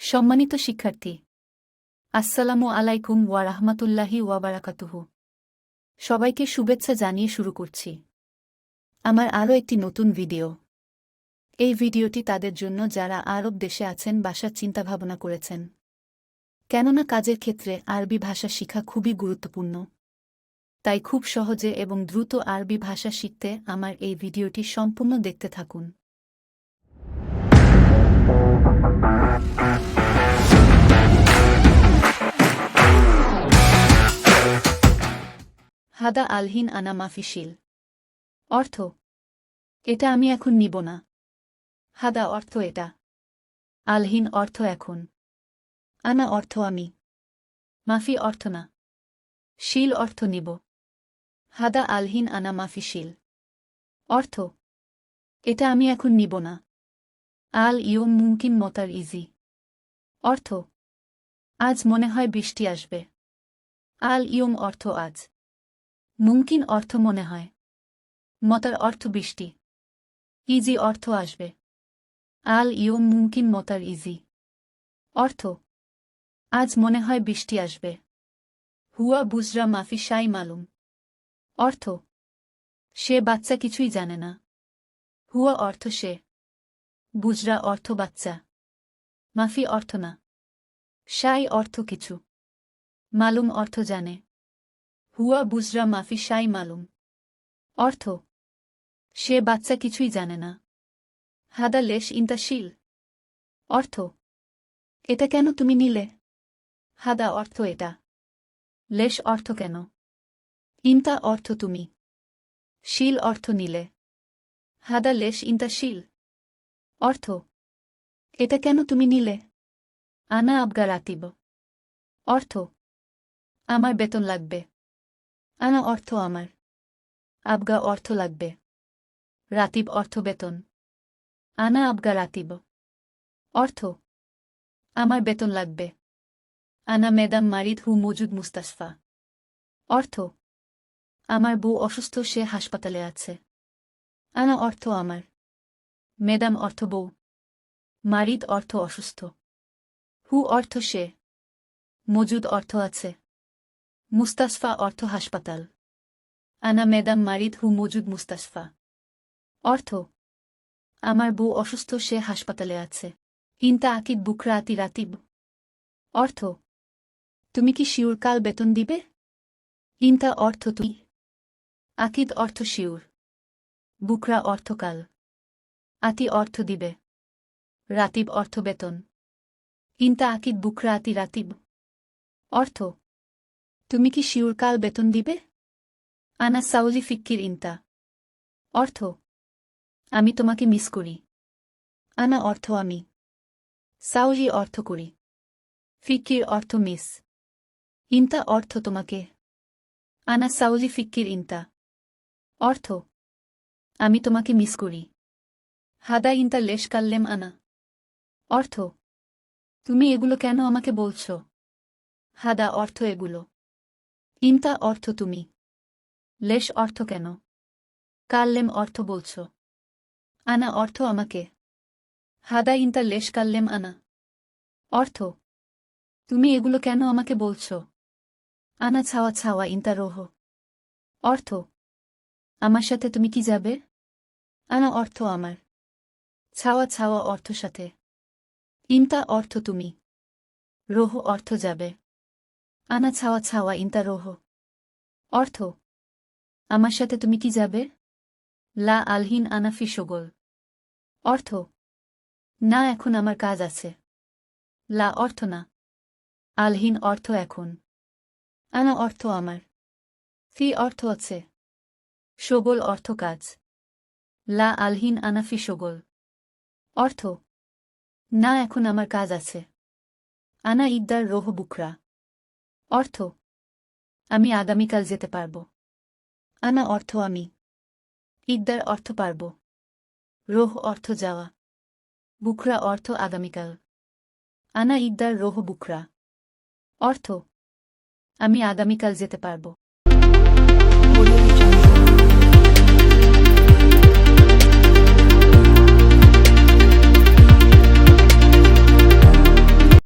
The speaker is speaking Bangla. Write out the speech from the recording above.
সম্মানিত শিক্ষার্থী, আসসালামু আলাইকুম ওয়া রাহমাতুল্লাহি ওয়া বারাকাতুহু। সবাইকে শুভেচ্ছা জানিয়ে শুরু করছি। আমার আরও একটি নতুন ভিডিও। এই ভিডিওটি তাদের জন্য যারা আরব দেশে আছেন বাসার চিন্তাভাবনা করেছেন। কেননা কাজের ক্ষেত্রে আরবি ভাষা শিখা খুবই গুরুত্বপূর্ণ। তাই খুব সহজে এবং দ্রুত আরবি ভাষা শিখতে আমার এই ভিডিওটি সম্পূর্ণ দেখতে থাকুন। হাদা আলহিন আনা মাফিশিল। অর্থ, এটা আমি এখন নিব না। হাদা অর্থ এটা। আলহিন অর্থ এখন। আনা অর্থ আমি। মাফি অর্থ না। শিল অর্থ নিব। হাদা আলহিন আনা মাফি শিল অর্থ, এটা আমি এখন নিব না। আল ইয়ম মুমকিন মতার ইজি। অর্থ, আজ মনে হয় বৃষ্টি আসবে। আল ইয়ম অর্থ আজ। মুমকিন অর্থ মনে হয়। মতার অর্থ বৃষ্টি। ইজি অর্থ আসবে। আল ইয়ম মুমকিন মতার ইজি। অর্থ, আজ মনে হয় বৃষ্টি আসবে। হুয়া বুজরা মাফি শাই মালুম। অর্থ, সে বাচ্চা কিছুই জানে না। হুয়া অর্থ সে। বুজরা অর্থ বাচ্চা। মাফি অর্থ না। শাই অর্থ কিছু। মালুম অর্থ জানে। হুয়া বুজরা মাফি শাই মালুম। অর্থ, সে বাচ্চা কিছুই জানে না। হাদা লেশ ইন্তা শিল। অর্থ, এটা কেন তুমি নিলে? হাদা অর্থ এটা। লেশ অর্থ কেন? ইন্তা অর্থ তুমি। শিল অর্থ নিলে। হাদা লেশ ইন্তা শিল। অর্থ, এটা কেন তুমি নিলে? আনা আবগা রাতিব অর্থ, আমার বেতন লাগবে। আনা অর্থ আমার। আবগা অর্থ লাগবে। রাতিব অর্থ বেতন। আনা আবগা রাতিব। অর্থ, আমার বেতন লাগবে। আনা মেদাম মারিদ হু মজুদ মুস্তাসফা। অর্থ, আমার বউ অসুস্থ, সে হাসপাতালে আছে। আনা অর্থ আমার। মেদাম অর্থ বউ। মারিদ অর্থ অসুস্থ। হু অর্থ সে। মজুদ অর্থ আছে। মুস্তাসফা অর্থ হাসপাতাল। আনা মেদাম মারিদ হু মজুদ মুস্তাসফা অর্থ, আমার বউ অসুস্থ, সে হাসপাতালে আছে। ইন্তা আকিদ বুকরা আতি রাতিব। অর্থ, তুমি কি শিউর কাল বেতন দিবে? ইন্তা অর্থ তুই আকিদ অর্থ শিউর। বুকরা অর্থকাল আতি অর্থ দিবে। রাতিব অর্থ বেতন। ইন্তা আকিদ বুকরা আতি রাতিব। অর্থ তুমি কি শিউর কাল বেতন দিবে? আনা সাউলি ফিক্কির ইন্তা। অর্থ, আমি তোমাকে মিস করি। আনা অর্থ, আমি। সাউজি অর্থ করি। ফিক্কির অর্থ, মিস। ইন্তা অর্থ তোমাকে। আনা সাউজি ফিক্কির ইন্তা। অর্থ, আমি তোমাকে মিস করি। হাদা ইন্তা লেশ কাল্লেম আনা। অর্থ, তুমি এগুলো কেন আমাকে বলছ? হাদা অর্থ এগুলো। ইন্তা অর্থ তুমি। লেশ অর্থ কেন? কাল্লেম অর্থ বলছ। আনা অর্থ আমাকে। হাদা ইন্তা লেশ কাল্লেম আনা। অর্থ, তুমি এগুলো কেন আমাকে বলছ? আনা ছাওয়া ছাওয়া ইন্তা রোহ। অর্থ, আমার সাথে তুমি কি যাবে? আনা অর্থ আমার। ছাওয়া ছাওয়া অর্থ সাথে। ইন্তা অর্থ তুমি। রোহ অর্থ যাবে। আনা ছাওয়া ছাওয়া ইন্তা রোহ অর্থ, আমার সাথে তুমি কি যাবে? লা আলহিন আনাফি সগোল অর্থ, না, এখন আমার কাজ আছে। লা অর্থ, না। আলহীন অর্থ, এখন। আনা অর্থ, আমার। ফি অর্থ আছে। সগোল অর্থ, কাজ। লা আলহিন আনাফি সগোল অর্থ, না, এখন আমার কাজ আছে। আনা ইদ্দার রোহ বুকরা। অর্থ, আমি আগামীকাল যেতে পারব। আনা অর্থ, আমি। ইদ্দার অর্থ পারব। রোহ অর্থ, যাওয়া। বুকরা অর্থ, আগামীকাল। আনা ইদ্দার রোহ বুকরা অর্থ, আমি আগামীকাল যেতে পারব।